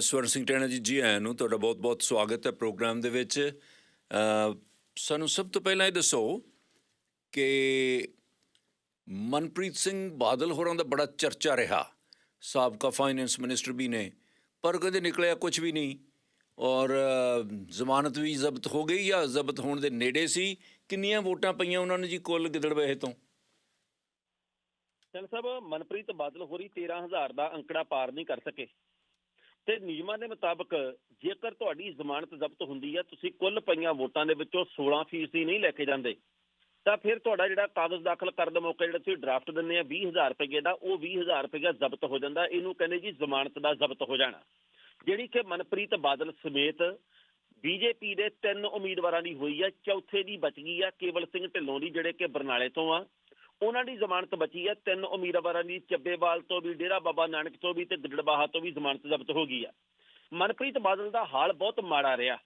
ਸਵਰਨ ਸਿੰਘ ਟੈਣਾ ਜੀ ਜੀ ਆਇਆਂ ਨੂੰ ਤੁਹਾਡਾ ਬਹੁਤ-ਬਹੁਤ ਸਵਾਗਤ ਹੈ ਪ੍ਰੋਗਰਾਮ ਦੇ ਵਿੱਚ। ਸਾਨੂੰ ਸਭ ਤੋਂ ਪਹਿਲਾਂ ਇਹ ਦੱਸੋ ਕਿ ਮਨਪ੍ਰੀਤ ਸਿੰਘ ਬਾਦਲ ਹੋਰਾਂ ਦਾ ਬੜਾ ਚਰਚਾ ਰਿਹਾ। ਸਾਬਕਾ ਫਾਈਨੈਂਸ ਮਿਨਿਸਟਰ ਵੀ ਨੇ, ਪਰ ਕਦੇ ਨਿਕਲਿਆ ਕੁਝ ਵੀ ਨਹੀਂ। ਔਰ ਜ਼ਮਾਨਤ ਵੀ ਜ਼ਬਤ ਹੋ ਗਈ ਜਾਂ ਜ਼ਬਤ ਹੋਣ ਦੇ ਨੇੜੇ ਸੀ? ਕਿੰਨੀਆਂ ਵੋਟਾਂ ਪਈਆਂ ਉਹਨਾਂ ਨੇ ਜੀ ਕੁੱਲ ਗਿੱਦੜ ਗਿੱਦੜਵੇ ਤੋਂ? ਚੰਨ ਸਾਹਿਬ, ਮਨਪ੍ਰੀਤ ਬਾਦਲ ਹੋਰੀ 13000 ਦਾ ਅੰਕੜਾ ਪਾਰ ਨਹੀਂ ਕਰ ਸਕੇ। ਤੇ ਨਿਯਮਾਂ ਦੇ ਮੁਤਾਬਕ ਜੇਕਰ ਤੁਹਾਡੀ ਜ਼ਮਾਨਤ ਜ਼ਬਤ ਹੁੰਦੀ ਹੈ ਤੁਸੀਂ ਕੁੱਲ ਪਈਆਂ ਵੋਟਾਂ ਦੇ ਵਿੱਚੋਂ 16% ਹੀ ਨਹੀਂ ਲੈ ਕੇ ਜਾਂਦੇ, ਤਾਂ ਫਿਰ ਤੁਹਾਡਾ ਜਿਹੜਾ ਕਾਗਜ਼ ਦਾਖਲ ਕਰਨ ਦੇ ਮੌਕੇ ਜਿਹੜਾ ਤੁਸੀਂ ਡਰਾਫਟ ਦਿੰਦੇ ਆ 20000 ਰੁਪਏ ਦਾ, ਉਹ 20000 ਰੁਪਏ ਜ਼ਬਤ ਹੋ ਜਾਂਦਾ, ਇਹਨੂੰ ਕਹਿੰਦੇ ਜੀ ਜ਼ਮਾਨਤ ਦਾ ਜ਼ਬਤ ਹੋ ਜਾਣਾ। ਜਿਹੜੀ ਕਿ ਮਨਪ੍ਰੀਤ ਬਾਦਲ ਸਮੇਤ ਬੀਜੇਪੀ ਦੇ ਤਿੰਨ ਉਮੀਦਵਾਰਾਂ ਦੀ ਹੋਈ ਹੈ ਚੌਥੇ ਦੀ ਬਚ ਗਈ ਆ, ਕੇਵਲ ਸਿੰਘ ਢਿੱਲੋਂ ਦੀ, ਜਿਹੜੇ ਕਿ ਬਰਨਾਲੇ ਤੋਂ ਆ। ਉਹਨਾਂ ਦੀ ਜ਼ਮਾਨਤ ਬਚੀ ਹੈ। ਤਿੰਨ ਉਮੀਦਵਾਰਾਂ ਦੀ ਚੱਬੇਵਾਲ ਤੋਂ ਵੀ, ਡੇਰਾ ਬਾਬਾ ਨਾਨਕ ਤੋਂ ਵੀ ਤੇ ਗਿੱਦੜਬਾਹਾ ਤੋਂ ਵੀ ਜ਼ਮਾਨਤ ਜ਼ਬਤ ਹੋ ਗਈ ਆ। ਮਨਪ੍ਰੀਤ ਬਾਦਲ ਦਾ ਹਾਲ ਬਹੁਤ ਮਾੜਾ ਰਿਹਾ।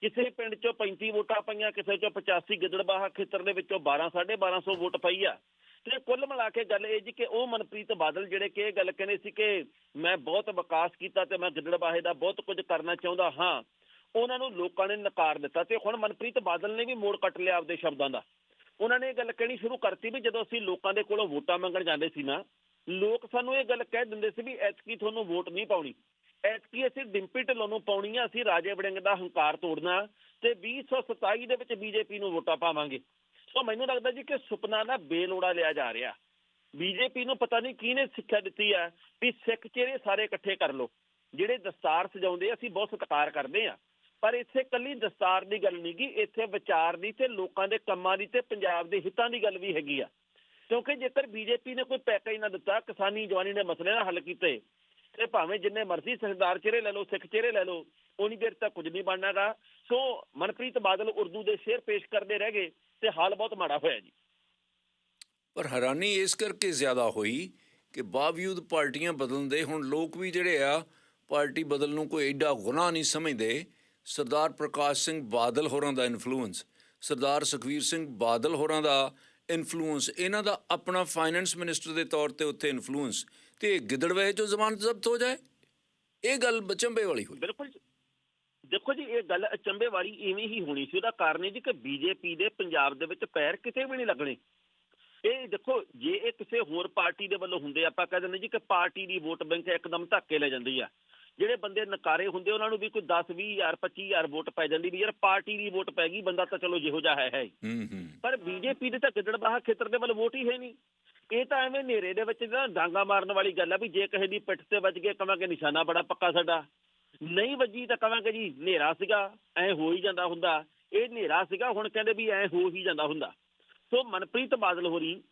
ਕਿਸੇ ਪਿੰਡ ਚੋਂ 35 ਵੋਟਾਂ ਪਈਆਂ, ਕਿਸੇ ਚੋਂ 85 ਗਿੱਦੜਬਾਹਾ ਖੇਤਰ ਦੇ ਵਿੱਚੋਂ 12 1250 ਵੋਟ ਪਈ ਆ। ਤੇ ਕੁੱਲ ਮਿਲਾ ਕੇ ਗੱਲ ਇਹ ਜੀ ਕਿ ਉਹ ਮਨਪ੍ਰੀਤ ਬਾਦਲ ਜਿਹੜੇ ਕਿ ਇਹ ਗੱਲ ਕਹਿੰਦੇ ਸੀ ਕਿ ਮੈਂ ਬਹੁਤ ਵਿਕਾਸ ਕੀਤਾ ਤੇ ਮੈਂ ਗਿੱਦੜਬਾਹੇ ਦਾ ਬਹੁਤ ਕੁਝ ਕਰਨਾ ਚਾਹੁੰਦਾ ਹਾਂ। ਉਹਨਾਂ ਨੂੰ ਲੋਕਾਂ ਨੇ ਨਕਾਰ ਦਿੱਤਾ ਤੇ ਹੁਣ ਮਨਪ੍ਰੀਤ ਬਾਦਲ ਨੇ ਵੀ ਮੋੜ ਕੱਟ ਲਿਆ ਆਪਦੇ ਸ਼ਬਦਾਂ ਦਾ। ਉਹਨਾਂ ਨੇ ਇਹ ਗੱਲ ਕਹਿਣੀ ਸ਼ੁਰੂ ਕਰਤੀ ਵੀ ਜਦੋਂ ਅਸੀਂ ਲੋਕਾਂ ਦੇ ਕੋਲੋਂ ਵੋਟਾਂ ਮੰਗਣ ਜਾਂਦੇ ਸੀ ਨਾ, ਲੋਕ ਸਾਨੂੰ ਇਹ ਗੱਲ ਕਹਿ ਦਿੰਦੇ ਸੀ ਵੀ ਐਤਕੀ ਤੁਹਾਨੂੰ ਵੋਟ ਨਹੀਂ ਪਾਉਣੀ। ਐਤਕੀ ਅਸੀਂ ਡਿੰਪੀ ਢਿੱਲੋਂ ਨੂੰ ਪਾਉਣੀ ਆ, ਅਸੀਂ ਰਾਜੇ ਵੜਿੰਗ ਦਾ ਹੰਕਾਰ ਤੋੜਨਾ ਤੇ 2027 ਦੇ ਵਿੱਚ ਬੀਜੇਪੀ ਨੂੰ ਵੋਟਾਂ ਪਾਵਾਂਗੇ। ਸੋ ਮੈਨੂੰ ਲੱਗਦਾ ਜੀ ਕਿ ਸੁਪਨਾ ਨਾ ਬੇਲੋੜਾ ਲਿਆ ਜਾ ਰਿਹਾ। ਬੀਜੇਪੀ ਨੂੰ ਪਤਾ ਨਹੀਂ ਕਿਹਨੇ ਸਿੱਖਿਆ ਦਿੱਤੀ ਆ ਵੀ ਸਿੱਖ ਚਿਹਰੇ ਸਾਰੇ ਇਕੱਠੇ ਕਰ ਲਓ। ਜਿਹੜੇ ਦਸਤਾਰ ਸਜਾਉਂਦੇ ਅਸੀਂ ਬਹੁਤ ਸਤਿਕਾਰ ਕਰਦੇ ਆ। ਪਰ ਇੱਥੇ ਕੱਲੀ ਦਸਤਾਰ ਦੀ ਗੱਲ ਨਹੀਂ ਗੀ, ਇੱਥੇ ਵਿਚਾਰ ਦੀ ਤੇ ਲੋਕਾਂ ਦੇ ਕੰਮਾਂ ਦੀ ਤੇ ਪੰਜਾਬ ਦੇ ਹਿੱਤਾਂ ਦੀ ਗੱਲ ਵੀ ਹੈਗੀ ਆ। ਕਿਉਂਕਿ ਜੇਕਰ ਬੀਜੇਪੀ ਨੇ ਕੋਈ ਪੈਕੇਜ ਨਾ ਦਿੱਤਾ, ਕਿਸਾਨੀ ਜਵਾਨੀ ਦੇ ਮਸਲੇ ਨਾ ਹੱਲ ਕੀਤੇ, ਤੇ ਭਾਵੇਂ ਜਿੰਨੇ ਮਰਜ਼ੀ ਸਰਦਾਰ ਚਿਹਰੇ ਲੈ ਲਓ, ਸਿੱਖ ਚਿਹਰੇ ਲੈ ਲਓ ਉਨੀ ਦੇਰ ਤੱਕ ਕੁਝ ਨਹੀਂ ਬਣਨਾਗਾ ਸੋ ਮਨਪ੍ਰੀਤ ਬਾਦਲ ਉਰਦੂ ਦੇ ਸ਼ੇਰ ਪੇਸ਼ ਕਰਦੇ ਰਹਿ ਗਏ ਤੇ ਹਾਲ ਬਹੁਤ ਮਾੜਾ ਹੋਇਆ ਜੀ। ਪਰ ਹੈਰਾਨੀ ਇਸ ਕਰਕੇ ਜ਼ਿਆਦਾ ਹੋਈ ਕਿ ਬਾਵਜੂਦ ਪਾਰਟੀਆਂ ਬਦਲਣ ਦੇ ਹੁਣ ਲੋਕ ਵੀ ਜਿਹੜੇ ਆ, ਪਾਰਟੀ ਬਦਲ ਨੂੰ ਕੋਈ ਐਡਾ ਗੁਨਾਹ ਨਹੀਂ ਸਮਝਦੇ ਸਰਦਾਰ ਪ੍ਰਕਾਸ਼ ਸਿੰਘ ਬਾਦਲ ਹੋਰਾਂ ਦਾ ਇਨਫਲੂਐਂਸ ਸਰਦਾਰ ਸੁਖਵੀਰ ਸਿੰਘ ਬਾਦਲ ਹੋਰਾਂ ਦਾ ਇਨਫਲੂਐਂਸ ਇਹਨਾਂ ਦਾ ਆਪਣਾ ਫਾਈਨੈਂਸ ਮਿਨਿਸਟਰ ਦੇ ਤੌਰ ਤੇ ਉੱਥੇ ਇਨਫਲੂਐਂਸ ਤੇ ਗਿੱਦੜਵੇ ਚੋਂ ਜ਼ਮਾਨਤ ਜ਼ਬਤ ਹੋ ਜਾਏ? ਇਹ ਗੱਲ ਬਚੰਬੇ ਵਾਲੀ ਹੋਈ। ਬਿਲਕੁਲ ਦੇਖੋ ਜੀ, ਇਹ ਗੱਲ ਅਚੰਬੇ ਵਾਲੀ ਇਵੇਂ ਹੀ ਹੋਣੀ ਸੀ। ਉਹਦਾ ਕਾਰਨ ਇਹ ਜੀ ਕਿ ਬੀਜੇਪੀ ਦੇ ਪੰਜਾਬ ਦੇ ਵਿੱਚ ਪੈਰ ਕਿਤੇ ਵੀ ਨਹੀਂ ਲੱਗਣੇ। ਇਹ ਦੇਖੋ, ਜੇ ਇਹ ਕਿਸੇ ਹੋਰ ਪਾਰਟੀ ਦੇ ਵੱਲੋਂ ਹੁੰਦੇ, ਆਪਾਂ ਕਹਿ ਦਿੰਦੇ ਜੀ ਕਿ ਪਾਰਟੀ ਦੀ ਵੋਟ ਬੈਂਕ ਇੱਕਦਮ ਧੱਕੇ ਲੈ ਜਾਂਦੀ ਆ। ਜਿਹੜੇ ਬੰਦੇ ਨਕਾਰੇ ਹੁੰਦੇ ਉਹਨਾਂ ਨੂੰ ਵੀ ਕੋਈ 10 20 ਹਜ਼ਾਰ 25 ਹਜ਼ਾਰ ਵੋਟ ਪੈ ਜਾਂਦੀ ਵੀ ਯਾਰ ਪਾਰਟੀ ਦੀ ਵੋਟ ਪੈ ਗਈ ਬੰਦਾ ਤਾਂ ਚਲੋ ਜਿਹੋ ਜਿਹਾ ਹੈ ਹੈ ਹੀ। ਹੂੰ ਹੂੰ। ਪਰ ਬੀਜੇਪੀ ਦੇ ਤਾਂ ਗਿੱਦੜਬਾਹਾ ਖੇਤਰ ਦੇ ਵੱਲ ਵੋਟ ਹੀ ਹੈ ਨਹੀਂ। ਇਹ ਤਾਂ ਐਵੇਂ ਨੇਰੇ ਦੇ ਵਿੱਚ ਨਾ ਡਾਂਗਾ ਮਾਰਨ ਵਾਲੀ ਗੱਲ ਆ ਵੀ ਜੇ ਕਿਸੇ ਦੀ ਪਿੱਠ ਤੇ ਵੱਜ ਕੇ ਕਵਾਂਗੇ ਨਿਸ਼ਾਨਾ ਬੜਾ ਪੱਕਾ ਸਾਡਾ। ਨਹੀਂ ਵੱਜੀ ਤਾਂ ਕਵਾਂਗੇ ਜੀ ਹਨੇਰਾ ਸੀਗਾ ਐ ਹੋ ਹੀ ਜਾਂਦਾ ਹੁੰਦਾ। ਇਹ ਹਨੇਰਾ ਸੀਗਾ ਹੁਣ ਕਹਿੰਦੇ ਵੀ ਐ ਹੋ ਹੀ ਜਾਂਦਾ ਹੁੰਦਾ। ਸੋ ਮਨਪ੍ਰੀਤ ਬਾਦਲ ਹੋਰੀ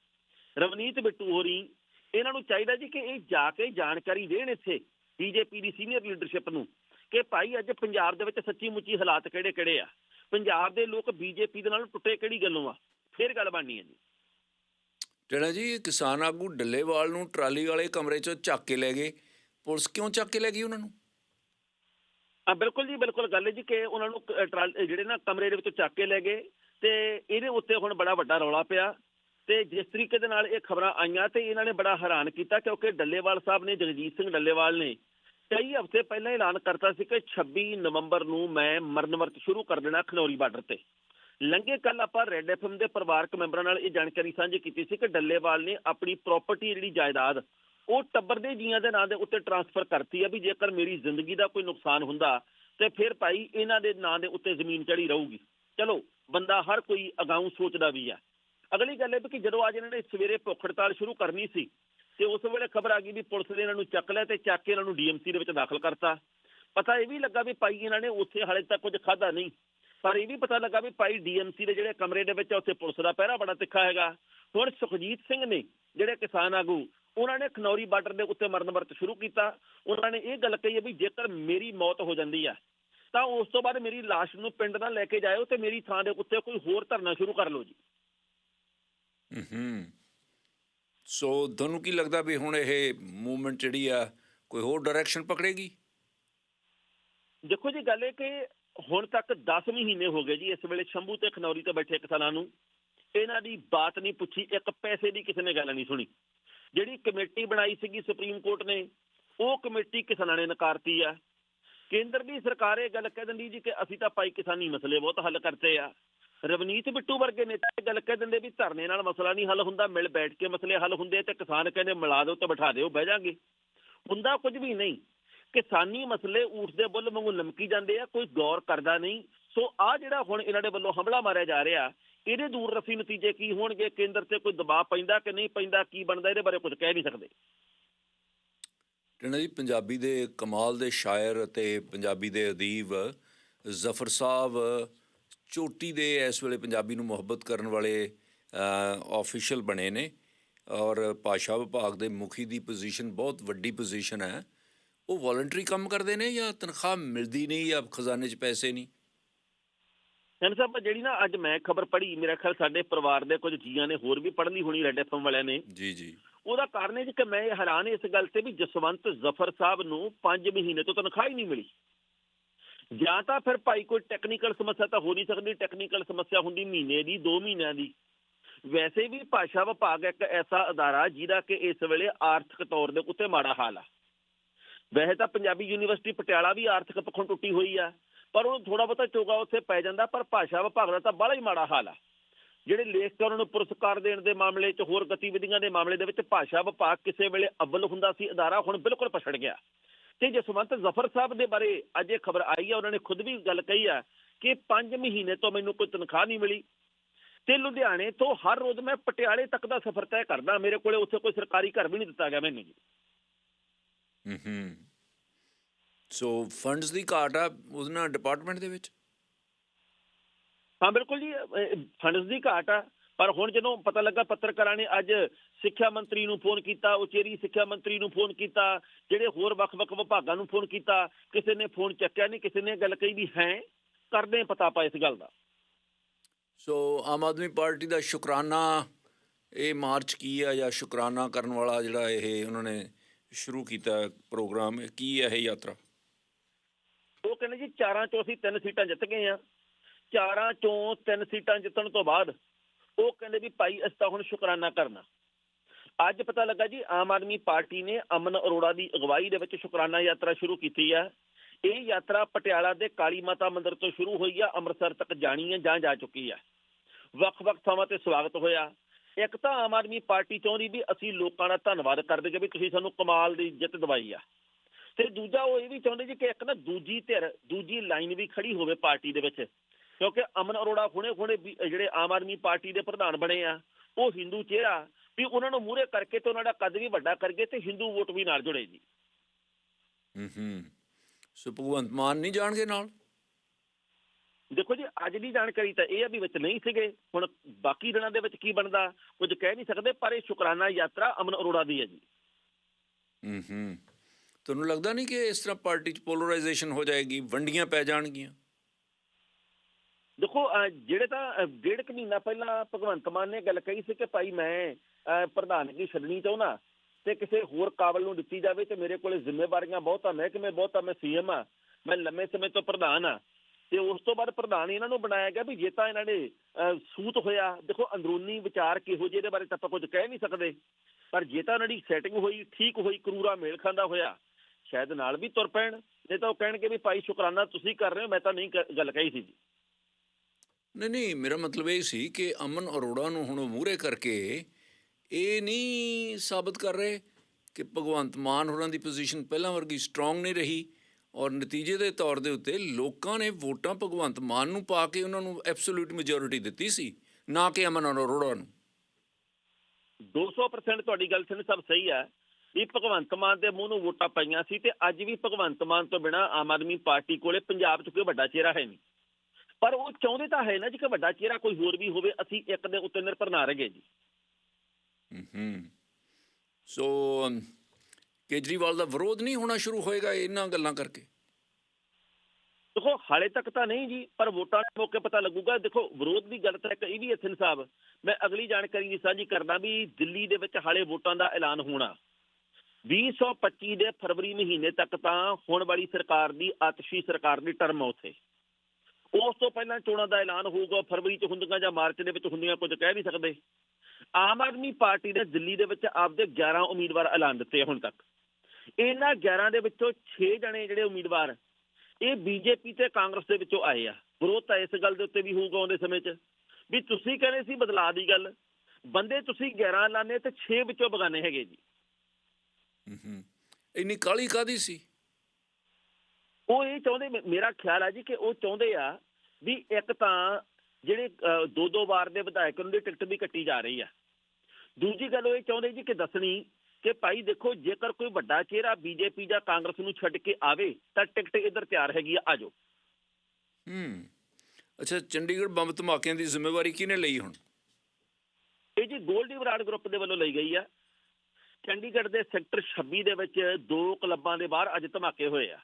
ਰਵਨੀਤ ਬਿੱਟੂ ਹੋਰੀ ਇਹਨਾਂ ਨੂੰ ਚਾਹੀਦਾ ਜੀ ਕਿ ਇਹ ਜਾ ਕੇ ਜਾਣਕਾਰੀ ਦੇਣ ਇੱਥੇ। ਬੀਜੇਪੀ ਦੀ ਸੀਨੀਅਰ ਲੀਡਰਸ਼ਿਪ ਨੂੰ ਕਿ ਭਾਈ ਅੱਜ ਪੰਜਾਬ ਦੇ ਵਿੱਚ ਸੱਚੀ ਮੁੱਚੀ ਹਾਲਾਤ ਕਿਹੜੇ ਕਿਹੜੇ ਆ? ਪੰਜਾਬ ਦੇ ਲੋਕ ਬੀਜੇਪੀ ਦੇ ਨਾਲ ਟੁੱਟੇ ਕਿਹੜੀ ਗੱਲੋਂ ਆ? ਫਿਰ ਗੱਲ ਬਣਨੀ ਹੈ ਜੀ। ਟੇਣਾ ਜੀ ਕਿਸਾਨ ਆਗੂ ਡੱਲੇਵਾਲ ਨੂੰ ਟਰਾਲੀ ਵਾਲੇ ਕਮਰੇ ਚੋਂ ਚੱਕ ਕੇ ਲੈ ਗਏ ਪੁਲਿਸ ਕਿਉਂ ਚੱਕ ਕੇ ਲੈ ਗਈ ਉਹਨਾਂ ਨੂੰ? ਹਾਂ ਬਿਲਕੁਲ ਜੀ ਬਿਲਕੁਲ ਗੱਲ ਹੈ ਜੀ ਕਿ ਉਹਨਾਂ ਨੂੰ ਜਿਹੜੇ ਨਾ ਕਮਰੇ ਦੇ ਵਿੱਚੋਂ ਚੱਕ ਕੇ ਲੈ ਗਏ ਤੇ ਇਹਦੇ ਉੱਤੇ ਹੁਣ ਬੜਾ ਵੱਡਾ ਰੌਲਾ ਪਿਆ। ਤੇ ਜਿਸ ਤਰੀਕੇ ਦੇ ਨਾਲ ਇਹ ਖਬਰਾਂ ਆਈਆਂ ਤੇ ਇਹਨਾਂ ਨੇ ਬੜਾ ਹੈਰਾਨ ਕੀਤਾ ਕਿਉਂਕਿ ਡੱਲੇਵਾਲ ਸਾਹਿਬ ਨੇ, ਜਗਜੀਤ ਸਿੰਘ ਡੱਲੇਵਾਲ ਨੇ ਕਈ ਹਫ਼ਤੇ ਪਹਿਲਾਂ ਐਲਾਨ ਕਰਤਾ ਸੀ ਕਿ 26 ਨਵੰਬਰ ਨੂੰ ਮੈਂ ਮਰਨ ਵਰਤ ਸ਼ੁਰੂ ਕਰ ਦੇਣਾ ਖਨੌਰੀ ਬਾਰਡਰ ਤੇ। ਲੰਘੇ ਕੱਲ ਆਪਾਂ ਰੈੱਡ ਐਫਐਮ ਦੇ ਪਰਿਵਾਰਕ ਮੈਂਬਰਾਂ ਨਾਲ ਇਹ ਜਾਣਕਾਰੀ ਸਾਂਝੀ ਕੀਤੀ ਸੀ ਕਿ ਡੱਲੇਵਾਲ ਨੇ ਆਪਣੀ ਪ੍ਰਾਪਰਟੀ ਜਿਹੜੀ ਜਾਇਦਾਦ, ਉਹ ਟੱਬਰ ਦੇ ਜੀਆਂ ਦੇ ਨਾਂ ਦੇ ਉੱਤੇ ਟਰਾਂਸਫਰ ਕਰਤੀ ਆ ਵੀ ਜੇਕਰ ਮੇਰੀ ਜ਼ਿੰਦਗੀ ਦਾ ਕੋਈ ਨੁਕਸਾਨ ਹੁੰਦਾ ਤੇ ਫਿਰ ਭਾਈ ਇਹਨਾਂ ਦੇ ਨਾਂ ਦੇ ਉੱਤੇ ਜ਼ਮੀਨ ਚੜੀ ਰਹੂਗੀ। ਚਲੋ, ਬੰਦਾ ਹਰ ਕੋਈ ਅਗਾਊਂ ਸੋਚਦਾ ਵੀ ਆ। ਅਗਲੀ ਗੱਲ ਇਹ ਵੀ ਕਿ ਜਦੋਂ ਅੱਜ ਇਹਨਾਂ ਨੇ ਸਵੇਰੇ ਭੁੱਖ ਹੜਤਾਲ ਸ਼ੁਰੂ ਕਰਨੀ ਸੀ ਤੇ ਉਸ ਵੇਲੇ ਖਬਰ ਆ ਗਈ ਵੀ ਪੁਲਿਸ ਨੇ ਇਹਨਾਂ ਨੂੰ ਚੱਕ ਲਿਆ ਤੇ ਚੱਕ ਕੇ ਇਹਨਾਂ ਨੂੰ ਡੀਐਮਸੀ ਦੇ ਵਿੱਚ ਦਾਖਲ ਕਰਤਾ। ਪਤਾ ਇਹ ਵੀ ਲੱਗਾ ਵੀ ਭਾਈ ਇਹਨਾਂ ਨੇ ਉੱਥੇ ਹਾਲੇ ਤੱਕ ਕੁਝ ਖਾਦਾ ਨਹੀਂ। ਪਰ ਇਹ ਵੀ ਪਤਾ ਲੱਗਾ ਵੀ ਭਾਈ ਡੀਐਮਸੀ ਦੇ ਜਿਹੜੇ ਕਮਰੇ ਦੇ ਵਿੱਚ ਉੱਥੇ ਪੁਲਿਸ ਦਾ ਪਹਿਰਾ ਬੜਾ ਤਿੱਖਾ ਹੈਗਾ। ਹੁਣ ਸੁਖਜੀਤ ਸਿੰਘ ਨੇ ਜਿਹੜੇ ਕਿਸਾਨ ਆਗੂ, ਉਹਨਾਂ ਨੇ ਖਨੌਰੀ ਬਾਰਡਰ ਦੇ ਉੱਤੇ ਮਰਨ ਵਰਤ ਸ਼ੁਰੂ ਕੀਤਾ। ਉਹਨਾਂ ਨੇ ਇਹ ਗੱਲ ਕਹੀ ਹੈ ਵੀ ਜੇਕਰ ਮੇਰੀ ਮੌਤ ਹੋ ਜਾਂਦੀ ਆ, ਤਾਂ ਉਸ ਤੋਂ ਬਾਅਦ ਮੇਰੀ ਲਾਸ਼ ਨੂੰ ਪਿੰਡ ਨਾਲ ਲੈ ਕੇ ਜਾਇਓ ਤੇ ਮੇਰੀ ਥਾਂ ਦੇ ਉੱਤੇ ਕੋਈ ਹੋਰ ਧਰਨਾ ਸ਼ੁਰੂ ਕਰ ਲਓ ਜੀ। ਹੂੰ। ਸੋ ਤੁਹਾਨੂੰ ਕੀ ਲੱਗਦਾ ਵੀ ਹੁਣ ਇਹ ਮੂਵਮੈਂਟ ਜਿਹੜੀ ਆ, ਕੋਈ ਹੋਰ ਡਾਇਰੈਕਸ਼ਨ ਪਕੜੇਗੀ? ਦੇਖੋ ਜੀ, ਗੱਲ ਇਹ ਕਿ ਹੁਣ ਤੱਕ 10 ਮਹੀਨੇ ਹੋ ਗਏ ਜੀ, ਇਸ ਵੇਲੇ ਸ਼ੰਭੂ ਤੇ ਖਨੌਰੀ ਤੇ ਬੈਠੇ ਕਿਸਾਨਾਂ ਨੂੰ। ਇਹਨਾਂ ਦੀ ਬਾਤ ਨਹੀਂ ਪੁੱਛੀ, ਇੱਕ ਪੈਸੇ ਦੀ ਕਿਸੇ ਨੇ ਗੱਲ ਨਹੀਂ ਸੁਣੀ। ਜਿਹੜੀ ਕਮੇਟੀ ਬਣਾਈ ਸੀਗੀ ਸੁਪਰੀਮ ਕੋਰਟ ਨੇ, ਉਹ ਕਮੇਟੀ ਕਿਸਾਨਾਂ ਨੇ ਨਕਾਰਤੀ ਆ। ਕੇਂਦਰ ਦੀ ਸਰਕਾਰ ਇਹ ਗੱਲ ਕਹਿ ਦਿੰਦੀ ਜੀ ਕਿ ਅਸੀਂ ਤਾਂ ਭਾਈ ਕਿਸਾਨੀ ਮਸਲੇ ਬਹੁਤ ਹੱਲ ਕਰਤੇ ਆ। ਰਵਨੀਤ ਬਿੱਟੂ ਵਰਗੇ ਨੇਤਾ ਇਹ ਗੱਲ ਕਹਿ ਦਿੰਦੇ ਵੀ ਧਰਨੇ ਨਾਲ ਮਸਲਾ ਨਹੀਂ ਹੱਲ ਹੁੰਦਾ, ਮਿਲ ਬੈਠ ਕੇ ਮਸਲੇ ਹੱਲ ਹੁੰਦੇ ਤੇ ਕਿਸਾਨ ਕਹਿੰਦੇ ਮਿਲਾ ਦਿਓ ਤੇ ਬਿਠਾ ਦਿਓ, ਬਹਿ ਜਾਾਂਗੇ। ਹੁੰਦਾ ਕੁਝ ਵੀ ਨਹੀਂ। ਕਿਸਾਨੀ ਮਸਲੇ ਊਠ ਦੇ ਬੁੱਲ ਵਾਂਗੂ ਲਮਕੀ ਜਾਂਦੇ ਆ, ਕੋਈ ਗੌਰ ਕਰਦਾ ਨਹੀਂ। ਸੋ ਆ ਜਿਹੜਾ ਹੁਣ ਇਹਨਾਂ ਦੇ ਵੱਲੋਂ ਹਮਲਾ ਮਾਰਿਆ ਜਾ ਰਿਹਾ, ਇਹਦੇ ਦੂਰ ਰਸੀ ਨਤੀਜੇ ਕੀ ਹੋਣਗੇ? ਕੇਂਦਰ ਤੇ ਕੋਈ ਦਬਾਅ ਪੈਂਦਾ ਕਿ ਨਹੀਂ ਪੈਂਦਾ? ਕੀ ਬਣਦਾ? ਇਹਦੇ ਬਾਰੇ ਕੁਝ ਕਹਿ ਨਹੀਂ ਸਕਦੇ। ਟੰਡਾ ਜੀ ਪੰਜਾਬੀ ਦੇ ਕਮਾਲ ਦੇ ਸ਼ਾਇਰ ਅਤੇ ਪੰਜਾਬੀ ਦੇ ਅਦੀਬ ਜ਼ਫਰ ਸਾਹਿਬ ਚੋਟੀ ਦੇ ਇਸ ਵੇਲੇ ਪੰਜਾਬੀ ਨੂੰ ਮੁਹੱਬਤ ਕਰਨ ਵਾਲੇ ਆਫੀਸ਼ੀਅਲ ਬਣੇ ਨੇ ਔਰ ਭਾਸ਼ਾ ਵਿਭਾਗ ਦੇ ਮੁਖੀ ਦੀ ਪੋਜੀਸ਼ਨ ਬਹੁਤ ਵੱਡੀ ਪੋਜੀਸ਼ਨ ਹੈ। ਉਹ ਵੋਲੰਟਰੀ ਕੰਮ ਕਰਦੇ ਨੇ ਜਾਂ ਤਨਖਾਹ ਮਿਲਦੀ ਨਹੀਂ ਜਾਂ ਖਜ਼ਾਨੇ 'ਚ ਪੈਸੇ ਨਹੀਂ? ਸੈਨ ਸਾਹਿਬ ਜਿਹੜੀ ਨਾ ਅੱਜ ਮੈਂ ਖਬਰ ਪੜ੍ਹੀ ਮੇਰਾ ਖਿਆਲ ਸਾਡੇ ਪਰਿਵਾਰ ਦੇ ਕੁਝ ਜੀਆਂ ਨੇ ਹੋਰ ਵੀ ਪੜ੍ਹ ਲਈ ਹੋਣੀ ਰੈਡ ਐਫਐਮ ਵਾਲਿਆਂ ਨੇ। ਜੀ ਜੀ। ਉਹਦਾ ਕਾਰਨ ਇਹ ਕਿ ਮੈਂ ਹੈਰਾਨ ਇਸ ਗੱਲ ਤੇ ਵੀ ਜਸਵੰਤ ਜ਼ਫਰ ਸਾਹਿਬ ਨੂੰ 5 ਮਹੀਨੇ ਤੋਂ ਤਨਖਾਹ ਹੀ ਨਹੀਂ ਮਿਲੀ। ਜਾਂ ਤਾਂ ਫਿਰ ਭਾਈ ਕੋਈ ਟੈਕਨੀਕਲ ਸਮੱਸਿਆ ਤਾਂ ਹੋ ਨਹੀਂ ਸਕਦੀ ਟੈਕਨੀਕਲ ਸਮੱਸਿਆ ਹੁੰਦੀ ਮਹੀਨੇ ਦੀ 2 ਮਹੀਨਿਆਂ ਦੀ। ਵੈਸੇ ਵੀ ਭਾਸ਼ਾ ਵਿਭਾਗ ਇੱਕ ਐਸਾ ਅਦਾਰਾ ਜਿਹਦਾ ਕਿ ਇਸ ਵੇਲੇ ਆਰਥਿਕ ਤੌਰ ਦੇ ਉੱਤੇ ਮਾੜਾ ਹਾਲ ਆ। ਵੈਸੇ ਤਾਂ ਪੰਜਾਬੀ ਯੂਨੀਵਰਸਿਟੀ ਪਟਿਆਲਾ ਵੀ ਆਰਥਿਕ ਪੱਖੋਂ ਟੁੱਟੀ ਹੋਈ ਆ, ਪਰ ਉਹਨੂੰ ਥੋੜਾ ਬਹੁਤਾ ਚੋਗਾ ਉੱਥੇ ਪੈ ਜਾਂਦਾ, ਪਰ ਭਾਸ਼ਾ ਵਿਭਾਗ ਦਾ ਤਾਂ ਬੜਾ ਹੀ ਮਾੜਾ ਹਾਲ ਆ। ਜਿਹੜੇ ਲੇਖਕਾਂ ਨੂੰ ਪੁਰਸਕਾਰ ਦੇਣ ਦੇ ਮਾਮਲੇ 'ਚ, ਹੋਰ ਗਤੀਵਿਧੀਆਂ ਦੇ ਮਾਮਲੇ ਦੇ ਵਿੱਚ ਭਾਸ਼ਾ ਵਿਭਾਗ ਕਿਸੇ ਵੇਲੇ ਅਵਲ ਹੁੰਦਾ ਸੀ, ਅਦਾਰਾ ਹੁਣ ਬਿਲਕੁਲ ਪਛੜ ਗਿਆ। ਤੇ ਜਸਵੰਤ ਜ਼ਫਰ ਸਾਹਿਬ ਦੇ ਬਾਰੇ ਅੱਜ ਇਹ ਖਬਰ ਆਈ ਹੈ ਉਹਨਾਂ ਨੇ ਖੁਦ ਵੀ ਗੱਲ ਕਹੀ ਆ ਕਿ 5 ਮਹੀਨੇ ਤੋਂ ਮੈਨੂੰ ਕੋਈ ਤਨਖਾਹ ਨਹੀਂ ਮਿਲੀ ਤੇ ਲੁਧਿਆਣੇ ਤੋਂ ਹਰ ਰੋਜ਼ ਮੈਂ ਪਟਿਆਲੇ ਤੱਕ ਦਾ ਸਫ਼ਰ ਤੈਅ ਕਰਦਾ ਮੇਰੇ ਕੋਲੇ ਉੱਥੇ ਕੋਈ ਸਰਕਾਰੀ ਘਰ ਵੀ ਨਹੀਂ ਦਿੱਤਾ ਗਿਆ ਮੈਨੂੰ ਜੀ। ਹੂੰ ਹੂੰ ਸੋ ਫੰਡਸ ਦੀ ਘਾਟ ਆ ਉਹਦੇ ਨਾਲ ਡਿਪਾਰਟਮੈਂਟ ਦੇ ਵਿੱਚ? ਹਾਂ ਬਿਲਕੁਲ ਜੀ ਫੰਡਸ ਦੀ ਘਾਟ ਆ। ਪਰ ਹੁਣ ਜਦੋਂ ਪਤਾ ਲੱਗਾ ਪੱਤਰਕਾਰਾਂ ਨੇ ਅੱਜ ਸਿੱਖਿਆ ਮੰਤਰੀ ਨੂੰ ਫੋਨ ਕੀਤਾ ਉਚੇਰੀ ਸਿੱਖਿਆ ਮੰਤਰੀ ਨੂੰ ਫੋਨ ਕੀਤਾ ਜਿਹੜੇ ਹੋਰ ਵੱਖ-ਵੱਖ ਵਿਭਾਗਾਂ ਨੂੰ ਫੋਨ ਕੀਤਾ ਕਿਸੇ ਨੇ ਫੋਨ ਚੱਕਿਆ ਨਹੀਂ ਕਿਸੇ ਨੇ ਗੱਲ ਕਹੀ ਵੀ ਹੈ ਕਰਦੇ ਪਤਾ ਪਾ ਇਸ ਗੱਲ ਦਾ। ਸੋ ਆਮ ਆਦਮੀ ਪਾਰਟੀ ਦਾ ਸ਼ੁਕਰਾਨਾ ਇਹ ਮਾਰਚ ਕੀ ਆ ਜਾਂ ਸ਼ੁਕਰਾਨਾ ਕਰਨ ਵਾਲਾ ਜਿਹੜਾ ਇਹ ਉਹਨਾਂ ਨੇ ਸ਼ੁਰੂ ਕੀਤਾ ਪ੍ਰੋਗਰਾਮ ਕੀ ਹੈ ਇਹ ਯਾਤਰਾ? ਉਹ ਕਹਿੰਦੇ ਜੀ ਚਾਰਾਂ ਚੋਂ ਅਸੀਂ ਤਿੰਨ ਸੀਟਾਂ ਜਿੱਤ ਗਏ ਆ ਚਾਰਾਂ ਚੋਂ ਤਿੰਨ ਸੀਟਾਂ ਜਿੱਤਣ ਤੋਂ ਬਾਅਦ ਉਹ ਕਹਿੰਦੇ ਵੀ ਭਾਈ ਅਸੀਂ ਤਾਂ ਹੁਣ ਸ਼ੁਕਰਾਨਾ ਕਰਨਾ। ਅੱਜ ਪਤਾ ਲੱਗਾ ਜੀ, ਆਮ ਆਦਮੀ ਪਾਰਟੀ ਨੇ ਅਮਨ ਅਰੋੜਾ ਦੀ ਅਗਵਾਈ ਦੇ ਵਿੱਚ ਸ਼ੁਕਰਾਨਾ ਯਾਤਰਾ ਸ਼ੁਰੂ ਕੀਤੀ ਹੈ ਇਹ ਯਾਤਰਾ ਪਟਿਆਲਾ ਦੇ ਕਾਲੀ ਮਾਤਾ ਮੰਦਿਰ ਤੋਂ ਸ਼ੁਰੂ ਹੋਈ ਆ, ਅੰਮ੍ਰਿਤਸਰ ਤੱਕ ਜਾਣੀ ਹੈ ਜਾਂ ਜਾ ਚੁੱਕੀ ਹੈ ਵੱਖ-ਵੱਖ ਥਾਵਾਂ ਤੇ ਸਵਾਗਤ ਹੋਇਆ। ਇੱਕ ਤਾਂ ਆਮ ਆਦਮੀ ਪਾਰਟੀ ਚਾਹੁੰਦੀ ਵੀ ਅਸੀਂ ਲੋਕਾਂ ਦਾ ਧੰਨਵਾਦ ਕਰਦੇ ਕਿ ਵੀ ਤੁਸੀਂ ਸਾਨੂੰ ਕਮਾਲ ਦੀ ਜਿੱਤ ਦਵਾਈ ਆ। ਤੇ ਦੂਜਾ ਉਹ ਇਹ ਵੀ ਚਾਹੁੰਦੇ ਜੀ ਕਿ ਇੱਕ ਨਾ ਦੂਜੀ ਧਿਰ, ਦੂਜੀ ਲਾਈਨ ਵੀ ਖੜੀ ਹੋਵੇ ਪਾਰਟੀ ਦੇ ਵਿੱਚ। ਕਿਉਂਕਿ ਅਮਨ ਅਰੋੜਾ ਹੁਣੇ-ਹੁਣੇ ਜਿਹੜੇ ਆਮ ਆਦਮੀ ਪਾਰਟੀ ਦੇ ਪ੍ਰਧਾਨ ਬਣੇ ਆ ਉਹ ਹਿੰਦੂ ਚਿਹਰਾ ਵੀ ਉਹਨਾਂ ਨੂੰ ਮੂਹਰੇ ਕਰਕੇ ਤੇ ਉਹਨਾਂ ਦਾ ਕੱਦ ਵੀ ਵੱਡਾ ਕਰਕੇ ਤੇ ਹਿੰਦੂ ਵੋਟ ਵੀ ਨਾਲ ਜੁੜੇ ਜੀ। ਹੂੰ ਹੂੰ। ਮਾਨ ਨਹੀਂ ਜਾਣਗੇ ਨਾਲ? ਦੇਖੋ ਜੀ ਅੱਜ ਦੀ ਜਾਣਕਾਰੀ ਤਾਂ ਇਹ ਆ ਵੀ ਵਿੱਚ ਨਹੀਂ ਸੀਗੇ। ਹੁਣ ਬਾਕੀ ਦਿਨਾਂ ਦੇ ਵਿੱਚ ਕੀ ਬਣਦਾ ਕੁਝ ਕਹਿ ਨਹੀਂ ਸਕਦੇ ਪਰ ਇਹ ਸ਼ੁਕਰਾਨਾ ਯਾਤਰਾ ਅਮਨ ਅਰੋੜਾ ਦੀ ਹੈ ਜੀ। ਹੂੰ ਹੂੰ। ਤੁਹਾਨੂੰ ਲੱਗਦਾ ਨਹੀਂ ਕਿ ਇਸ ਤਰ੍ਹਾਂ ਪਾਰਟੀ 'ਚ ਪੋਲਰਾਈਜੇਸ਼ਨ ਹੋ ਜਾਏਗੀ ਵੰਡੀਆਂ ਪੈ ਜਾਣਗੀਆਂ? ਦੇਖੋ ਜਿਹੜੇ ਤਾਂ ਡੇਢ ਕੁ ਮਹੀਨਾ ਪਹਿਲਾਂ ਭਗਵੰਤ ਮਾਨ ਨੇ ਗੱਲ ਕਹੀ ਸੀ ਕਿ ਭਾਈ ਮੈਂ ਪ੍ਰਧਾਨਗੀ ਛੱਡਣੀ ਚਾਹੁੰਦਾ ਤੇ ਕਿਸੇ ਹੋਰ ਕਾਬਲ ਨੂੰ ਦਿੱਤੀ ਜਾਵੇ ਤੇ ਮੇਰੇ ਕੋਲੇ ਜ਼ਿੰਮੇਵਾਰੀਆਂ ਬਹੁਤ ਆ ਮਹਿਕਮੇ ਬਹੁਤ ਆ ਮੈਂ ਸੀਐਮ ਆ, ਮੈਂ ਲੰਮੇ ਸਮੇਂ ਤੋਂ ਪ੍ਰਧਾਨ ਆ। ਤੇ ਉਸ ਤੋਂ ਬਾਅਦ ਪ੍ਰਧਾਨ ਇਹਨਾਂ ਨੂੰ ਬਣਾਇਆ ਗਿਆ ਵੀ ਜੇ ਤਾਂ ਇਹਨਾਂ ਨੇ ਸੂਤ ਹੋਇਆ। ਦੇਖੋ, ਅੰਦਰੂਨੀ ਵਿਚਾਰ ਕਿਹੋ ਜਿਹੇ ਦੇ ਬਾਰੇ ਤਾਂ ਆਪਾਂ ਕੁਝ ਕਹਿ ਨਹੀਂ ਸਕਦੇ। ਪਰ ਜੇ ਤਾਂ ਇਹਨਾਂ ਦੀ ਸੈਟਿੰਗ ਹੋਈ, ਠੀਕ ਹੋਈ, ਕਰੂਰਾ ਮੇਲ ਖਾਂਦਾ ਹੋਇਆ, ਸ਼ਾਇਦ ਨਾਲ ਵੀ ਤੁਰ ਪੈਣ। ਨਹੀਂ ਤਾਂ ਉਹ ਕਹਿਣਗੇ ਵੀ ਭਾਈ, ਸ਼ੁਕਰਾਨਾ ਤੁਸੀਂ ਕਰ ਰਹੇ ਹੋ, ਮੈਂ ਤਾਂ ਨਹੀਂ ਗੱਲ ਕਹੀ ਸੀ ਜੀ। ਨਹੀਂ ਨਹੀਂ, ਮੇਰਾ ਮਤਲਬ ਇਹ ਸੀ ਕਿ ਅਮਨ ਅਰੋੜਾ ਨੂੰ ਹੁਣ ਮੂਹਰੇ ਕਰਕੇ ਇਹ ਨਹੀਂ ਸਾਬਤ ਕਰ ਰਹੇ ਕਿ ਭਗਵੰਤ ਮਾਨ ਹੋਰਾਂ ਦੀ ਪੋਜੀਸ਼ਨ ਪਹਿਲਾਂ ਵਰਗੀ ਸਟਰੋਂਗ ਨਹੀਂ ਰਹੀ ਔਰ ਨਤੀਜੇ ਦੇ ਤੌਰ ਦੇ ਉੱਤੇ ਲੋਕਾਂ ਨੇ ਵੋਟਾਂ ਭਗਵੰਤ ਮਾਨ ਨੂੰ ਪਾ ਕੇ ਉਹਨਾਂ ਨੂੰ ਐਬਸੋਲੂਟ ਮੈਜੋਰਿਟੀ ਦਿੱਤੀ ਸੀ, ਨਾ ਕਿ ਅਮਨ ਅਰੋੜਾ ਨੂੰ। 200% ਤੁਹਾਡੀ ਗੱਲ ਸੁਣ ਸਭ ਸਹੀ ਹੈ ਵੀ ਭਗਵੰਤ ਮਾਨ ਦੇ ਮੂੰਹ ਨੂੰ ਵੋਟਾਂ ਪਈਆਂ ਸੀ ਤੇ ਅੱਜ ਵੀ ਭਗਵੰਤ ਮਾਨ ਤੋਂ ਬਿਨਾ ਆਮ ਆਦਮੀ ਪਾਰਟੀ ਕੋਲੇ ਪੰਜਾਬ 'ਚ ਕੋਈ ਵੱਡਾ ਚਿਹਰਾ ਹੈ ਨਹੀਂ। ਪਰ ਉਹ ਚਾਹੁੰਦੇ ਤਾਂ ਹੈ ਨਾ ਜੀ ਕਿ ਵੱਡਾ ਚਿਹਰਾ ਕੋਈ ਹੋਰ ਵੀ ਹੋਵੇ ਅਸੀਂ ਇੱਕ ਦੇ ਉੱਤੇ ਨਿਰਭਰ ਨਾ ਰਹੀਏ ਜੀ। ਹੂੰ ਸੋ ਕੇਜਰੀਵਾਲ ਦਾ ਵਿਰੋਧ ਨਹੀਂ ਹੋਣਾ ਸ਼ੁਰੂ ਹੋਏਗਾ ਇਹਨਾਂ ਗੱਲਾਂ ਕਰਕੇ? ਦੇਖੋ ਹਾਲੇ ਤੱਕ ਤਾਂ ਨਹੀਂ ਜੀ ਪਰ ਵੋਟਾਂ ਦੇ ਮੌਕੇ ਪਤਾ ਲੱਗੂਗਾ। ਦੇਖੋ ਵਿਰੋਧ ਦੀ ਗੱਲ ਤਾਂ ਇਹ ਵੀ ਸਿੰਘ ਸਾਹਿਬ ਮੈਂ ਅਗਲੀ ਜਾਣਕਾਰੀ ਵੀ ਸਾਂਝੀ ਕਰਦਾ ਵੀ ਦਿੱਲੀ ਦੇ ਵਿੱਚ ਹਾਲੇ ਵੋਟਾਂ ਦਾ ਐਲਾਨ ਹੋਣਾ। 2025 ਦੇ ਫਰਵਰੀ ਮਹੀਨੇ ਤੱਕ ਤਾਂ ਹੋਣ ਵਾਲੀ ਸਰਕਾਰ ਦੀ ਆਤਸ਼ੀ ਸਰਕਾਰ ਦੀ ਟਰਮ ਉਥੇ। ਉਸ ਤੋਂ ਪਹਿਲਾਂ ਚੋਣਾਂ ਦਾ ਐਲਾਨ ਹੋਊਗਾ, ਫਰਵਰੀ ਚ ਹੁੰਦੀਆਂ ਜਾਂ ਮਾਰਚ ਦੇ ਵਿੱਚ ਹੁੰਦੀਆਂ, ਕੁਝ ਕਹਿ ਨਹੀਂ ਸਕਦੇ। ਆਮ ਆਦਮੀ ਪਾਰਟੀ ਨੇ ਦਿੱਲੀ ਦੇ ਵਿੱਚ ਆਪਦੇ 11 ਉਮੀਦਵਾਰ ਐਲਾਨ ਦਿੱਤੇ ਹੁਣ ਤੱਕ। ਇਹਨਾਂ 11 ਦੇ ਵਿੱਚੋਂ 6 ਜਣੇ ਜਿਹੜੇ ਉਮੀਦਵਾਰ, ਇਹ ਬੀਜੇਪੀ ਤੇ ਕਾਂਗਰਸ ਦੇ ਵਿੱਚੋਂ ਆਏ ਆ। ਵਿਰੋਧ ਤਾਂ ਇਸ ਗੱਲ ਦੇ ਉੱਤੇ ਵੀ ਹੋਊਗਾ ਆਉਂਦੇ ਸਮੇਂ 'ਚ। ਵੀ ਤੁਸੀਂ ਕਹਿੰਦੇ ਸੀ ਬਦਲਾਅ ਦੀ ਗੱਲ, ਬੰਦੇ ਤੁਸੀਂ 11 ਲਾਣੇ ਤੇ 6 ਵਿੱਚੋਂ ਬਗਾਨੇ ਹੈਗੇ ਜੀ। ਹੂੰ ਇੰਨੀ ਕਾਲੀ ਕਾਦੀ ਸੀ? ਉਹ ਇਹ ਚਾਹੁੰਦੇ ਮੇਰਾ ਖਿਆਲ ਹੈ ਜੀ ਕਿ ਉਹ ਚਾਹੁੰਦੇ ਆ ਵੀ ਇੱਕ ਤਾਂ ਜਿਹੜੇ ਦੋ ਦੋ ਵਾਰ ਦੇ ਵਿਧਾਇਕ ਉਹਨਾਂ ਦੀ ਟਿਕਟ ਵੀ ਕੱਟੀ ਜਾ ਰਹੀ ਆ। ਦੂਜੀ ਗੱਲ ਉਹ ਇਹ ਚਾਹੁੰਦੇ ਜੀ ਕਿ ਦੱਸਣੀ ਕਿ ਭਾਈ ਦੇਖੋ ਜੇਕਰ ਕੋਈ ਵੱਡਾ ਚਿਹਰਾ ਬੀਜੇਪੀ ਜਾਂ ਕਾਂਗਰਸ ਨੂੰ ਛੱਡ ਕੇ ਆਵੇ ਤਾਂ ਟਿਕਟ ਇੱਧਰ ਤਿਆਰ ਹੈਗੀ ਆ ਆਜੋ ਹੂੰ। ਅੱਛਾ ਚੰਡੀਗੜ੍ਹ ਬੰਬ ਧਮਾਕਿਆਂ ਦੀ ਜ਼ਿੰਮੇਵਾਰੀ ਕਿਹਨੇ ਲਈ ਹੁਣ? ਇਹ ਜੀ ਗੋਲਡੀ ਬਰਾਡ ਗਰੁੱਪ ਦੇ ਵੱਲੋਂ ਲਈ ਗਈ ਆ। ਚੰਡੀਗੜ੍ਹ ਦੇ ਸੈਕਟਰ 26 ਦੇ ਵਿੱਚ ਦੋ ਕਲੱਬਾਂ ਦੇ ਬਾਹਰ ਅੱਜ ਧਮਾਕੇ ਹੋਏ ਆ।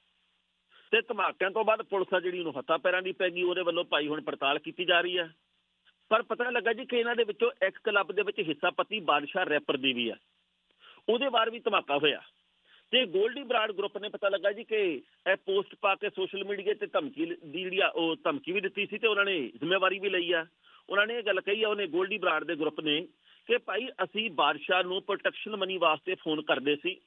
ਤੇ ਧਮਾਕਿਆਂ ਤੋਂ ਬਾਅਦ ਪੁਲਿਸ ਆ ਜਿਹੜੀ ਉਹਨੂੰ ਹੱਥਾਂ ਪੈਰਾਂ ਦੀ ਪੈ ਗਈ, ਉਹਦੇ ਵੱਲੋਂ ਭਾਈ ਹੁਣ ਪੜਤਾਲ ਕੀਤੀ ਜਾ ਰਹੀ ਹੈ ਪਰ ਪਤਾ ਲੱਗਾ ਜੀ ਕਿ ਇਹਨਾਂ ਦੇ ਵਿੱਚੋਂ ਇੱਕ ਕਲੱਬ ਦੇ ਵਿੱਚ ਹਿੱਸਾ ਪਤੀ ਬਾਦਸ਼ਾਹ ਰੈਪਰ ਦੀ ਵੀ ਆ। ਉਹਦੇ ਬਾਹਰ ਵੀ ਧਮਾਕਾ ਹੋਇਆ। ਤੇ ਗੋਲਡੀ ਬਰਾਡ ਗਰੁੱਪ ਨੇ ਪਤਾ ਲੱਗਾ ਜੀ ਕਿ ਇਹ ਪੋਸਟ ਪਾ ਕੇ ਸੋਸ਼ਲ ਮੀਡੀਆ ਤੇ ਧਮਕੀ ਦੀ ਜਿਹੜੀ ਆ, ਉਹ ਧਮਕੀ ਵੀ ਦਿੱਤੀ ਸੀ ਤੇ ਉਹਨਾਂ ਨੇ ਜ਼ਿੰਮੇਵਾਰੀ ਵੀ ਲਈ ਆ। ਉਹਨਾਂ ਨੇ ਇਹ ਗੱਲ ਕਹੀ ਆ, ਉਹਨੇ ਗੋਲਡੀ ਬਰਾਡ ਦੇ ਗਰੁੱਪ ਨੇ ਕਿ ਭਾਈ ਅਸੀਂ ਬਾਦਸ਼ਾਹ ਨੂੰ ਪ੍ਰੋਟੈਕਸ਼ਨ ਮਨੀ ਵਾਸਤੇ ਫੋਨ ਕਰਦੇ ਸੀ।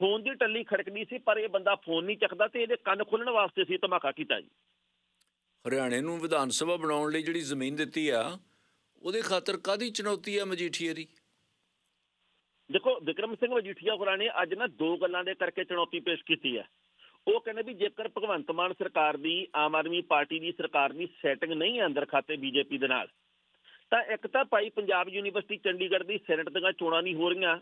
ਫੋਨ ਦੀ ਟੱਲੀ ਖੜਕਦੀ ਸੀ ਪਰ ਇਹ ਬੰਦਾ ਫੋਨ ਨਹੀਂ ਚੱਕਦਾ ਤੇ ਇਹਦੇ ਕੰਨ ਖੋਲਣ ਵਾਸਤੇ ਸੀ ਧਮਾਕਾ ਕੀਤਾ ਜੀ। ਹਰਿਆਣੇ ਨੂੰ ਵਿਧਾਨ ਸਭਾ ਬਣਾਉਣ ਲਈ ਜਿਹੜੀ ਜ਼ਮੀਨ ਦਿੱਤੀ ਆ ਉਹਦੇ ਖਾਤਰ ਕਾਦੀ ਚੁਣੌਤੀ ਆ ਮਜੀਠੀਆ ਦੀ? ਦੇਖੋ ਵਿਕਰਮ ਸਿੰਘ ਮਜੀਠੀਆ ਹੋਰਾਂ ਨੇ ਅੱਜ ਨਾ ਦੋ ਗੱਲਾਂ ਦੇ ਕਰਕੇ ਚੁਣੌਤੀ ਪੇਸ਼ ਕੀਤੀ ਹੈ ਉਹ ਕਹਿੰਦੇ ਵੀ ਜੇਕਰ ਭਗਵੰਤ ਮਾਨ ਸਰਕਾਰ ਦੀ ਆਮ ਆਦਮੀ ਪਾਰਟੀ ਦੀ ਸਰਕਾਰ ਦੀ ਸੈਟਿੰਗ ਨਹੀਂ ਹੈ ਅੰਦਰ ਖਾਤੇ ਬੀਜੇਪੀ ਦੇ ਨਾਲ ਤਾਂ ਇੱਕ ਤਾਂ ਭਾਈ ਪੰਜਾਬ ਯੂਨੀਵਰਸਿਟੀ ਚੰਡੀਗੜ੍ਹ ਦੀ ਸੈਨੇਟ ਦੀਆਂ ਚੋਣਾਂ ਨਹੀਂ ਹੋ ਰਹੀਆਂ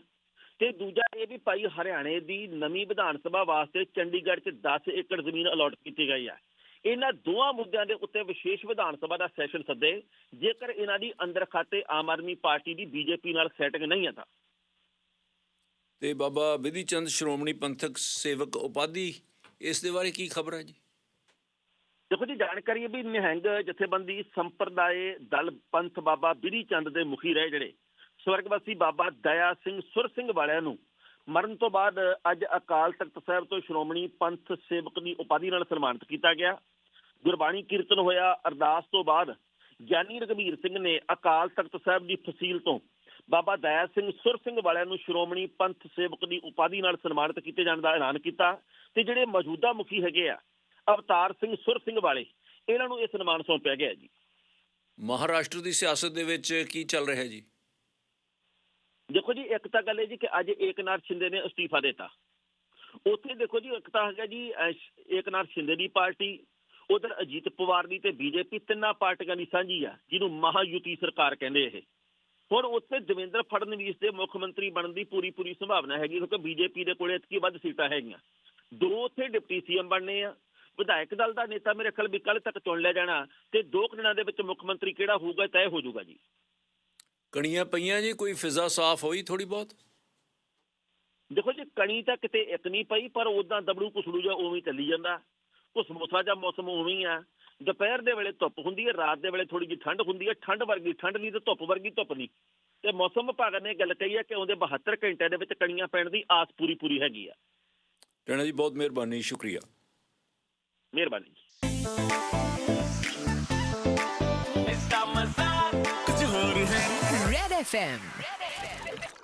ਤੇ ਦੂਜਾ ਇਹ ਵੀ ਭਾਈ ਹਰਿਆਣੇ ਦੀ ਨਵੀਂ ਵਿਧਾਨ ਸਭਾ ਵਾਸਤੇ ਚੰਡੀਗੜ੍ਹ 'ਚ 10 ਏਕੜ ਜ਼ਮੀਨ ਅਲਾਟ ਕੀਤੀ ਗਈ ਹੈ। ਇਹਨਾਂ ਦੋਵਾਂ ਮੁੱਦਿਆਂ ਦੇ ਉੱਤੇ ਵਿਸ਼ੇਸ਼ ਵਿਧਾਨ ਸਭਾ ਦਾ ਸੈਸ਼ਨ ਸੱਦੇ। ਜੇਕਰ ਇਹਨਾਂ ਦੀ ਅੰਦਰ ਖਾਤੇ ਆਮ ਆਦਮੀ ਪਾਰਟੀ ਦੀ ਬੀਜੇਪੀ ਨਾਲ ਸੈਟਿੰਗ ਨਹੀਂ ਹੈ ਤਾਂ। ਤੇ ਬਾਬਾ ਵਿਧੀ ਚੰਦ ਸ਼੍ਰੋਮਣੀ ਪੰਥਕ ਸੇਵਕ ਉਪਾਧੀ ਇਸ ਦੇ ਬਾਰੇ ਕੀ ਖਬਰ ਹੈ ਜੀ? ਦੇਖੋ ਜੀ ਜਾਣਕਾਰੀ ਹੈ ਵੀ ਨਿਹੰਗ ਜਥੇਬੰਦੀ ਸੰਪਰਦਾਇ ਦਲ ਪੰਥ ਬਾਬਾ ਬਿਰੀ ਚੰਦ ਦੇ ਮੁਖੀ ਰਹੇ ਜਿਹੜੇ। ਸਵਰਗਵਾਸੀ ਬਾਬਾ ਦਇਆ ਸਿੰਘ ਸੁਰ ਸਿੰਘ ਵਾਲਿਆਂ ਨੂੰ ਮਰਨ ਤੋਂ ਬਾਅਦ ਅੱਜ ਅਕਾਲ ਤਖਤ ਸਾਹਿਬ ਤੋਂ ਸ਼੍ਰੋਮਣੀ ਪੰਥ ਸੇਵਕ ਦੀ ਉਪਾਧੀ ਨਾਲ ਸਨਮਾਨਿਤ ਕੀਤਾ ਗਿਆ। ਗੁਰਬਾਣੀ ਕੀਰਤਨ ਹੋਇਆ ਅਰਦਾਸ ਤੋਂ ਬਾਅਦ ਗਿਆਨੀ ਰਘਬੀਰ ਸਿੰਘ ਨੇ ਅਕਾਲ ਤਖਤ ਸਾਹਿਬ ਦੀ ਫਸੀਲ ਤੋਂ ਬਾਬਾ ਦਇਆ ਸਿੰਘ ਸੁਰ ਸਿੰਘ ਵਾਲਿਆਂ ਨੂੰ ਸ਼੍ਰੋਮਣੀ ਪੰਥ ਸੇਵਕ ਦੀ ਉਪਾਧੀ ਨਾਲ ਸਨਮਾਨਿਤ ਕੀਤੇ ਜਾਣ ਦਾ ਐਲਾਨ ਕੀਤਾ ਤੇ ਜਿਹੜੇ ਮੌਜੂਦਾ ਮੁਖੀ ਹੈਗੇ ਆ, ਅਵਤਾਰ ਸਿੰਘ ਸੁਰ ਸਿੰਘ ਵਾਲੇ, ਇਹਨਾਂ ਨੂੰ ਇਹ ਸਨਮਾਨ ਸੌਂਪਿਆ ਗਿਆ ਜੀ। ਮਹਾਰਾਸ਼ਟਰ ਦੀ ਸਿਆਸਤ ਦੇ ਵਿੱਚ ਕੀ ਚੱਲ ਰਿਹਾ ਜੀ? ਦੇਖੋ ਜੀ, ਇੱਕ ਤਾਂ ਗੱਲ ਇਹ ਜੀ ਕਿ ਅੱਜ ਏਕਨਾਥ ਸ਼ਿੰਦੇ ਨੇ ਅਸਤੀਫਾ ਦਿੱਤਾ। ਉੱਥੇ ਦੇਖੋ ਜੀ, ਇੱਕ ਤਾਂ ਹੈਗਾ ਜੀ ਏਕਨਾਥ ਸ਼ਿੰਦੇ ਦੀ ਪਾਰਟੀ, ਉਧਰ ਅਜੀਤ ਪਵਾਰ ਦੀ ਤੇ ਬੀਜੇਪੀ ਤਿੰਨਾਂ ਪਾਰਟੀਆਂ ਦੀ ਸਾਂਝੀ ਆ, ਜਿਹਨੂੰ ਮਹਾਯੁਤੀ ਸਰਕਾਰ ਕਹਿੰਦੇ ਇਹ। ਹੁਣ ਉੱਥੇ ਦੇਵੇਂਦਰ ਫੜਨਵੀਸ ਦੇ ਮੁੱਖ ਮੰਤਰੀ ਬਣਨ ਦੀ ਪੂਰੀ ਪੂਰੀ ਸੰਭਾਵਨਾ ਹੈਗੀ, ਕਿਉਂਕਿ ਬੀਜੇਪੀ ਦੇ ਕੋਲੇ ਇਤਕੀ ਵੱਧ ਸੀਟਾਂ ਹੈਗੀਆਂ। ਦੋ ਉੱਥੇ ਡਿਪਟੀ ਸੀਐਮ ਬਣਨੇ ਆ। ਵਿਧਾਇਕ ਦਲ ਦਾ ਨੇਤਾ ਮੇਰੇ ਖਿਆਲ ਵੀ ਕੱਲ ਤੱਕ ਚੁਣ ਲਿਆ ਜਾਣਾ, ਤੇ ਦੋ ਕੁ ਦਿਨਾਂ ਦੇ ਵਿੱਚ ਮੁੱਖ ਮੰਤਰੀ ਕਿਹੜਾ ਹੋਊਗਾ, ਤੈਅ ਹੋ ਜਾਊਗਾ ਜੀ। ਕਣੀਆਂ ਪਈਆਂ ਜੀ ਕੋਈ ਫਿਜ਼ਾ ਸਾਫ਼ ਹੋਈ ਥੋੜੀ ਬਹੁਤ? ਦੇਖੋ ਜੀ ਕਣੀ ਤਾਂ ਕਿਤੇ ਇੱਕ ਨਹੀਂ ਪਈ ਪਰ ਉਦਾਂ ਦਬੜੂ ਕੁਸੜੂ ਜਿਹਾ ਉਵੇਂ ਚੱਲੀ ਜਾਂਦਾ। ਉਹ ਸਮੋਸਾ ਜਾਂ ਮੌਸਮ ਉਵੇਂ ਆ। ਦੁਪਹਿਰ ਦੇ ਵੇਲੇ ਧੁੱਪ ਹੁੰਦੀ ਹੈ ਰਾਤ ਦੇ ਵੇਲੇ ਥੋੜੀ ਜਿਹੀ ਠੰਡ ਹੁੰਦੀ ਹੈ। ਠੰਡ ਵਰਗੀ ਠੰਡ ਨਹੀਂ ਤੇ ਧੁੱਪ ਵਰਗੀ ਧੁੱਪ ਨਹੀਂ। ਤੇ ਮੌਸਮ ਵਿਭਾਗ ਨੇ ਗੱਲ ਕਹੀ ਹੈ ਕਿ ਉਹਦੇ 72 ਘੰਟਿਆਂ ਦੇ ਵਿੱਚ ਕਣੀਆਂ ਪੈਣ ਦੀ ਆਸ ਪੂਰੀ ਪੂਰੀ ਹੈਗੀ ਆ। ਟਣਾ ਜੀ ਬਹੁਤ ਮਿਹਰਬਾਨੀ ਸ਼ੁਕਰੀਆ। ਮਿਹਰਬਾਨੀ FM.